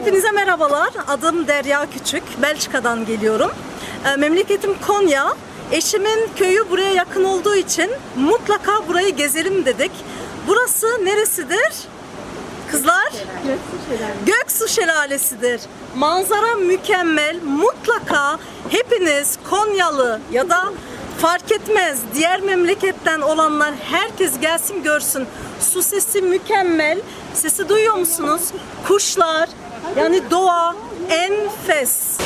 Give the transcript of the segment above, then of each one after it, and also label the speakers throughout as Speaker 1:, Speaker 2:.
Speaker 1: Hepinize merhabalar. Adım Derya Küçük. Belçika'dan geliyorum. Ee, Memleketim Konya. Eşimin köyü buraya yakın olduğu için mutlaka burayı gezelim dedik. Burası neresidir? Kızlar? Göksu Şelalesi'dir. Manzara mükemmel. Mutlaka hepiniz Konyalı ya da fark etmez diğer memleketten olanlar herkes gelsin görsün. Su sesi mükemmel. Sesi duyuyor musunuz? Kuşlar yani doğa enfes.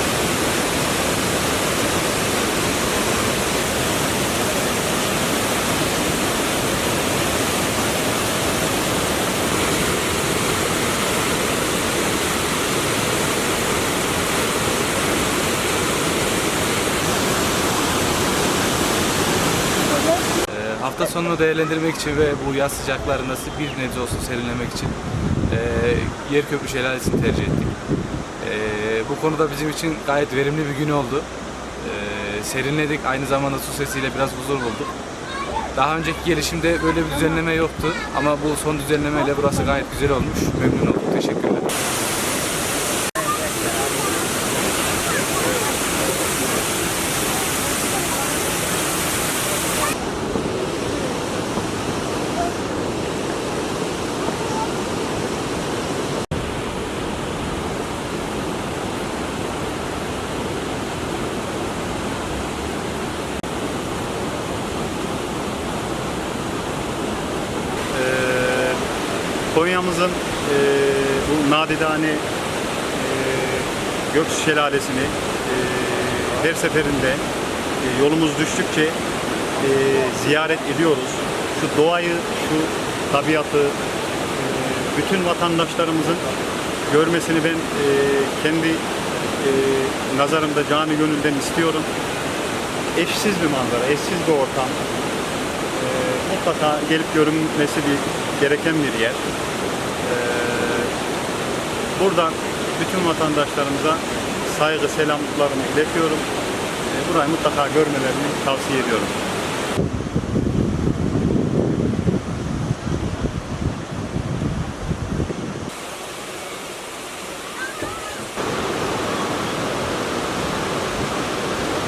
Speaker 2: Hafta sonunu değerlendirmek için ve bu yaz sıcaklarında bir nebze olsun serinlemek için e, Yerköprü Şelalesi'ni tercih ettik. E, bu konuda bizim için gayet verimli bir gün oldu. E, serinledik, aynı zamanda su sesiyle biraz huzur bulduk. Daha önceki gelişimde böyle bir düzenleme yoktu ama bu son düzenlemeyle burası gayet güzel olmuş. Memnun olduk, teşekkürler.
Speaker 3: Konya'mızın e, bu nadidane e, Göksu Şelalesi'ni e, her seferinde e, yolumuz düştükçe e, ziyaret ediyoruz. Şu doğayı, şu tabiatı e, bütün vatandaşlarımızın görmesini ben e, kendi e, nazarımda cani gönülden istiyorum. Eşsiz bir manzara, eşsiz bir ortam. Ee, mutlaka gelip görünmesi bir gereken bir yer. Buradan bütün vatandaşlarımıza saygı selamlarımı iletiyorum. Ee, burayı mutlaka görmelerini tavsiye ediyorum.